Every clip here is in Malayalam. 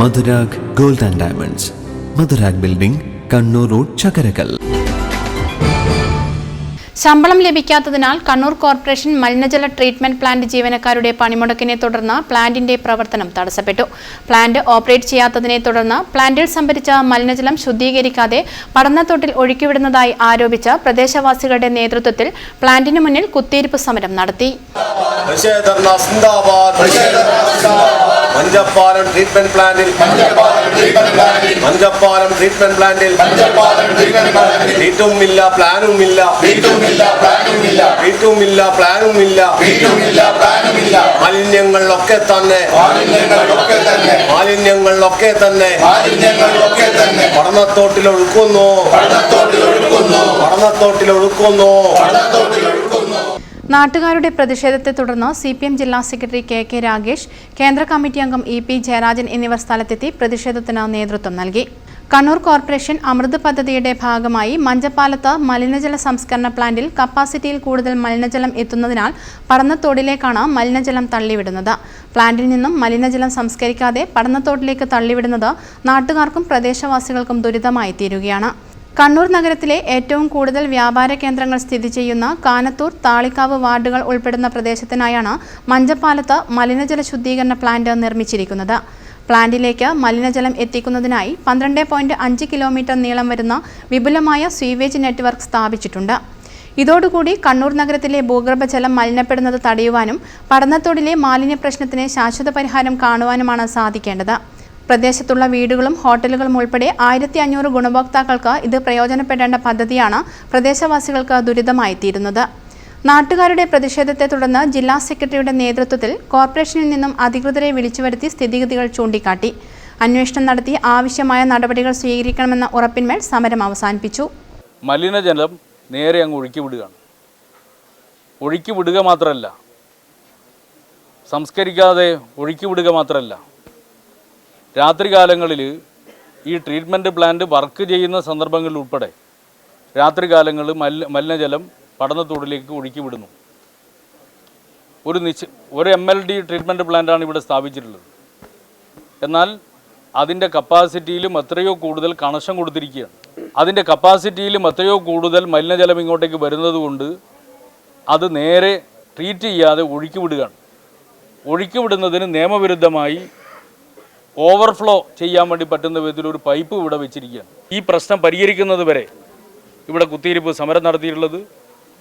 Madhurag gold and diamonds. Madhurag building Kannur road Chakkarakkal. ശമ്പളം ലഭിക്കാത്തതിനാൽ കണ്ണൂർ കോർപ്പറേഷൻ മലിനജല ട്രീറ്റ്മെന്റ് പ്ലാന്റ് ജീവനക്കാരുടെ പണിമുടക്കിനെ തുടർന്ന് പ്ലാന്റിന്റെ പ്രവർത്തനം തടസ്സപ്പെട്ടു. പ്ലാന്റ് ഓപ്പറേറ്റ് ചെയ്യാത്തതിനെ തുടർന്ന് പ്ലാന്റിൽ സംഭരിച്ച മലിനജലം ശുദ്ധീകരിക്കാതെ പടന്നത്തോട്ടിൽ ഒഴുക്കിവിടുന്നതായി ആരോപിച്ച പ്രദേശവാസികളുടെ നേതൃത്വത്തിൽ പ്ലാന്റിന് മുന്നിൽ കുത്തിയിരിപ്പ് സമരം നടത്തി. മഞ്ചപ്പാലം ട്രീറ്റ്മെന്റ് പ്ലാന്റിൽ മഞ്ചപ്പാലം ട്രീറ്റ്മെന്റ് പ്ലാന്റിൽ ട്രീറ്റുമില്ല പ്ലാനുമില്ല പ്ലാനും പ്ലാനുമില്ല മാലിന്യങ്ങളിലൊക്കെ തന്നെ മാലിന്യങ്ങളിലൊക്കെ തന്നെ പഠനത്തോട്ടിൽ ഒഴുക്കുന്നു പഠനത്തോട്ടിൽ ഒഴുക്കുന്നു പഠനത്തോട്ടിൽ ഒഴുക്കുന്നു നാട്ടുകാരുടെ പ്രതിഷേധത്തെ തുടർന്ന് സി പി എം ജില്ലാ സെക്രട്ടറി കെ കെ രാഗേഷ് കേന്ദ്ര കമ്മിറ്റി അംഗം ഇ പി ജയരാജൻ എന്നിവർ സ്ഥലത്തെത്തി പ്രതിഷേധത്തിന് നേതൃത്വം നൽകി. കണ്ണൂർ കോർപ്പറേഷൻ അമൃത് പദ്ധതിയുടെ ഭാഗമായി മഞ്ചപ്പാലത്ത് മലിനജല സംസ്കരണ പ്ലാന്റിൽ കപ്പാസിറ്റിയിൽ കൂടുതൽ മലിനജലം എത്തുന്നതിനാൽ പടന്നത്തോടിലേക്കാണ് മലിനജലം തള്ളിവിടുന്നത്. പ്ലാന്റിൽ നിന്നും മലിനജലം സംസ്കരിക്കാതെ പടന്നത്തോട്ടിലേക്ക് തള്ളിവിടുന്നത് നാട്ടുകാർക്കും പ്രദേശവാസികൾക്കും ദുരിതമായി തീരുകയാണ് കണ്ണൂർ നഗരത്തിലെ ഏറ്റവും കൂടുതൽ വ്യാപാര കേന്ദ്രങ്ങൾ സ്ഥിതി ചെയ്യുന്ന കാനത്തൂർ താളിക്കാവ് വാർഡുകൾ ഉൾപ്പെടുന്ന പ്രദേശത്തിനായാണ് മഞ്ചപ്പാലത്ത് മലിനജല ശുദ്ധീകരണ പ്ലാന്റ് നിർമ്മിച്ചിരിക്കുന്നത്. പ്ലാന്റിലേക്ക് മലിനജലം എത്തിക്കുന്നതിനായി പന്ത്രണ്ട് പോയിന്റ് അഞ്ച് കിലോമീറ്റർ നീളം വരുന്ന വിപുലമായ സ്വീവേജ് നെറ്റ്വർക്ക് സ്ഥാപിച്ചിട്ടുണ്ട്. ഇതോടുകൂടി കണ്ണൂർ നഗരത്തിലെ ഭൂഗർഭജലം മലിനപ്പെടുന്നത് തടയുവാനും പഠനത്തോടിലെ മാലിന്യ പ്രശ്നത്തിന് ശാശ്വത പരിഹാരം കാണുവാനുമാണ് സാധിക്കേണ്ടത്. പ്രദേശത്തുള്ള വീടുകളും ഹോട്ടലുകളും ഉൾപ്പെടെ ആയിരത്തി അഞ്ഞൂറ് ഗുണഭോക്താക്കൾക്ക് ഇത് പ്രയോജനപ്പെടേണ്ട പദ്ധതിയാണ് പ്രദേശവാസികൾക്ക് ദുരിതമായി തീരുന്നത് നാട്ടുകാരുടെ പ്രതിഷേധത്തെ തുടർന്ന് ജില്ലാ സെക്രട്ടറിയുടെ നേതൃത്വത്തിൽ കോർപ്പറേഷനിൽ നിന്നും അധികൃതരെ വിളിച്ചുവരുത്തി സ്ഥിതിഗതികൾ ചൂണ്ടിക്കാട്ടി. അന്വേഷണം നടത്തി ആവശ്യമായ നടപടികൾ സ്വീകരിക്കണമെന്ന ഉറപ്പിന്മേൽ സമരം അവസാനിപ്പിച്ചു. മലിനജലം നേരെ അങ്ങ് ഒഴുക്കി വിടുകയാണ്. ഒഴുക്കി വിടുക മാത്രമല്ല സംസ്കരിക്കാതെ ഒഴുക്കി വിടുക മാത്രമല്ല രാത്രികാലങ്ങളിൽ ഈ ട്രീറ്റ്മെന്റ് പ്ലാന്റ് വർക്ക് ചെയ്യുന്ന സന്ദർഭങ്ങളിൽ ഉൾപ്പെടെ രാത്രികാലങ്ങളിൽ മലിന മലിനജലം പഠനത്തോടിലേക്ക് ഒഴുക്കി വിടുന്നു ഒരു നിശ്ച ഒരു എം എൽ ഡി ട്രീറ്റ്മെന്റ് പ്ലാന്റാണ് ഇവിടെ സ്ഥാപിച്ചിട്ടുള്ളത്. എന്നാൽ അതിന്റെ കപ്പാസിറ്റിയിലും എത്രയോ കൂടുതൽ കണക്ഷൻ കൊടുത്തിരിക്കുകയാണ്. അതിന്റെ കപ്പാസിറ്റിയിലും എത്രയോ കൂടുതൽ മലിനജലം ഇങ്ങോട്ടേക്ക് വരുന്നത് കൊണ്ട് അത് നേരെ ട്രീറ്റ് ചെയ്യാതെ ഒഴുക്കി വിടുകയാണ് ഒഴുക്കി വിടുന്നതിന് നിയമവിരുദ്ധമായി ഓവർഫ്ലോ ചെയ്യാൻ വേണ്ടി പറ്റുന്ന വിധത്തിൽ ഒരു പൈപ്പ് ഇവിടെ വെച്ചിരിക്കുകയാണ്. ഈ പ്രശ്നം പരിഹരിക്കുന്നത് വരെ ഇവിടെ കുത്തിയിരിപ്പ് സമരം നടത്തിയിട്ടുള്ളത്.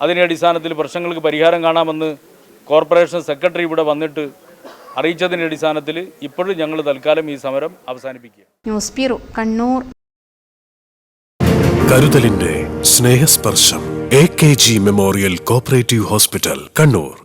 അതിന്റെ അടിസ്ഥാനത്തിൽ പ്രശ്നങ്ങൾക്ക് പരിഹാരം കാണാമെന്ന് കോർപ്പറേഷൻ സെക്രട്ടറി ഇവിടെ വന്നിട്ട് അറിയിച്ചതിന്റെ അടിസ്ഥാനത്തിൽ ഇപ്പോഴും ഞങ്ങൾ തൽക്കാലം ഈ സമരം അവസാനിപ്പിക്കുക ന്യൂസ് ബ്യൂറോ കണ്ണൂർ. കരുതലിന്റെ സ്നേഹസ്പർശം A K G memorial cooperative hospital Kannur.